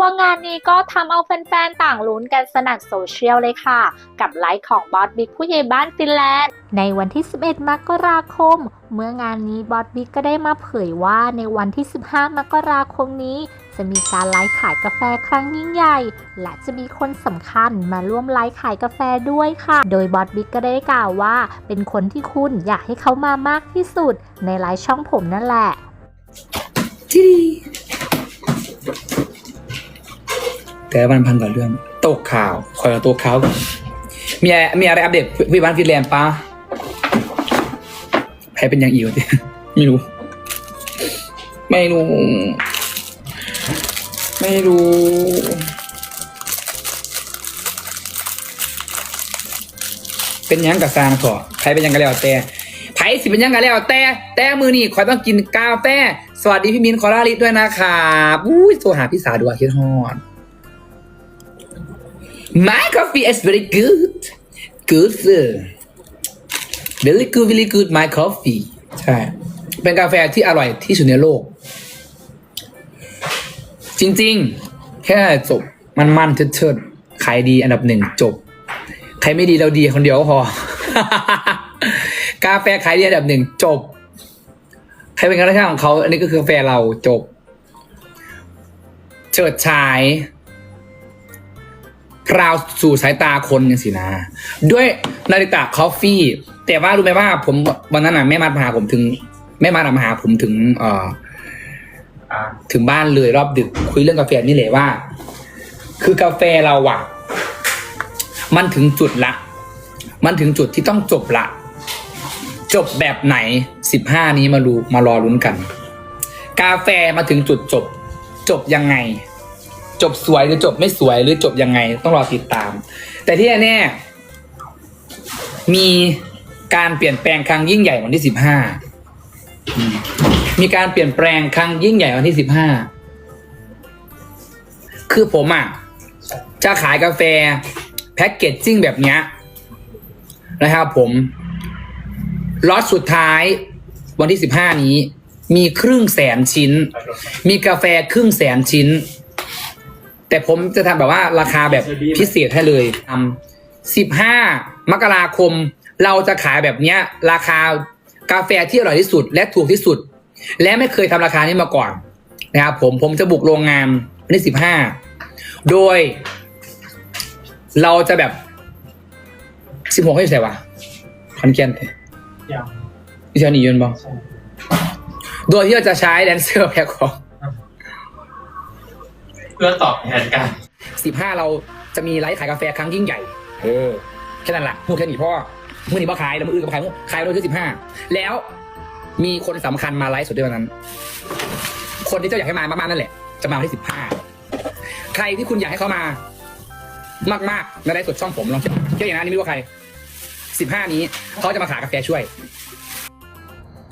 ว่างานนี้ก็ทำเอาแฟนๆ ต่างลุ้นกันสนั่นโซเชียลเลยค่ะ กับไลฟ์ของบอสบิ๊กผู้ใหญ่บ้านฟินแลนด์ ในวันที่ 11 มกราคม เมื่องานนี้บอสบิ๊กก็ได้มาเผยว่าในวันที่ 15 มกราคมนี้ จะมีการไลฟ์ขายกาแฟครั้งยิ่งใหญ่ และจะมีคนสำคัญมาร่วมไลฟ์ขายกาแฟด้วยค่ะ โดยบอสบิ๊กก็ได้กล่าวว่า เป็นคนที่คุณอยากให้เขามามากที่สุด ในไลฟ์ช่องผมนั่นแหละที่ดี แต่วันพันต่อเรื่องตกข่าวคอยกับตัวขาก่อนมีอะไรมีอะไรอัปเดตพี่บ้านฟินแลนด์ปะแพ้เป็นอย่างอีกวะที่ไม่รู้ ไม่รู้ ไม่รู้เป็นยังกับซางถอะใครเป็นยังกันแล้วแต่ไผสิเป็นยังกันแล้วแต่ แต่มือนี่ขอต้องกินกาแฟสวัสดีพี่มินคอร่าลิสด้วยนะครับอุ้ยโทรหาพี่สาวดูอาคิดฮอน My coffee is very good good sir very good very good my coffee ใช่ เป็นกาแฟที่อร่อยที่สุดในโลก จริงๆ แค่จบ มันมันเชิดๆขายดีอันดับหนึ่งจบ ใครไม่ดีเราดีคนเดียวพอ กาแฟขายดีอันดับหนึ่งจบ ใครเป็นกระช่ของเขา อันนี้ก็คือกาแฟเราจบ เฉิดฉาย พราวสู่สายตาคนอย่างสินะ ด้วยนาฬิตาคอฟฟี่ แต่ว่ารู้ไหมว่าผมวันนั้นน่ะแม่มาหาผมถึง แม่มามาหาผมถึง เอ่อถึงบ้านเลยรอบดึกคุยเรื่องกาแฟนี่แหละว่า คือกาแฟเราอะมันถึงจุดละ มันถึงจุดที่ต้องจบละ จบแบบไหนสิบห้านี้มาดูมารอลุ้นกัน กาแฟมาถึงจุดจบ จบยังไง จบสวยหรือจบไม่สวยหรือจบยังไงต้องรอติดตาม แต่ที่แน่มีการเปลี่ยนแปลงครั้งยิ่งใหญ่วันที่สิบห้ามีการเปลี่ยนแปลงครั้งยิ่งใหญ่วันที่สิบห้าคือผมอะจะขายกาแฟแพ็กเกจจิ้งแบบเนี้ยนะครับผมล็อตสุดท้ายวันที่สิบห้านี้ มีครึ่งแสนชิ้น มีกาแฟครึ่งแสนชิ้น แต่ผมจะทำแบบว่าราคาแบบพิเศษให้เลยทำสิบห้ามกราคม เราจะขายแบบเนี้ย ราคากาแฟที่อร่อยที่สุด และถูกที่สุด และไม่เคยทำราคานี้มาก่อนนะครับผมผมจะบุกโรงงานวันที่สิบห้าโดย เราจะแบบสิบหกให้ใส่วะคอนแกนยังพี่เชานี่ยืนบ้างใช่โดยที่เราจะใช้แดนเซอร์แพ็คของ เพื่อตอบแทนกันสิบห้าเราจะมีไลฟ์ขายกาแฟครั้งยิ่งใหญ่ เออ แค่นั้นแหละพูดแค่นี้พ่อมือนี้พ่อขายแล้วมืออื่นก็ขายขายวันที่สิบห้าแล้วมีคนสำคัญมาไลฟ์สดด้วยวันนั้น คนที่เจ้าอยากให้มามากๆนั่นแหละ จะมาวันที่สิบห้าใครที่คุณอยากให้เขามา มากๆในไลฟ์สดช่องผมลองเช็คเช็คอย่างนั้นนี่ไม่รู้ว่าใครสิบห้านี้เขาจะมาขายกาแฟช่วย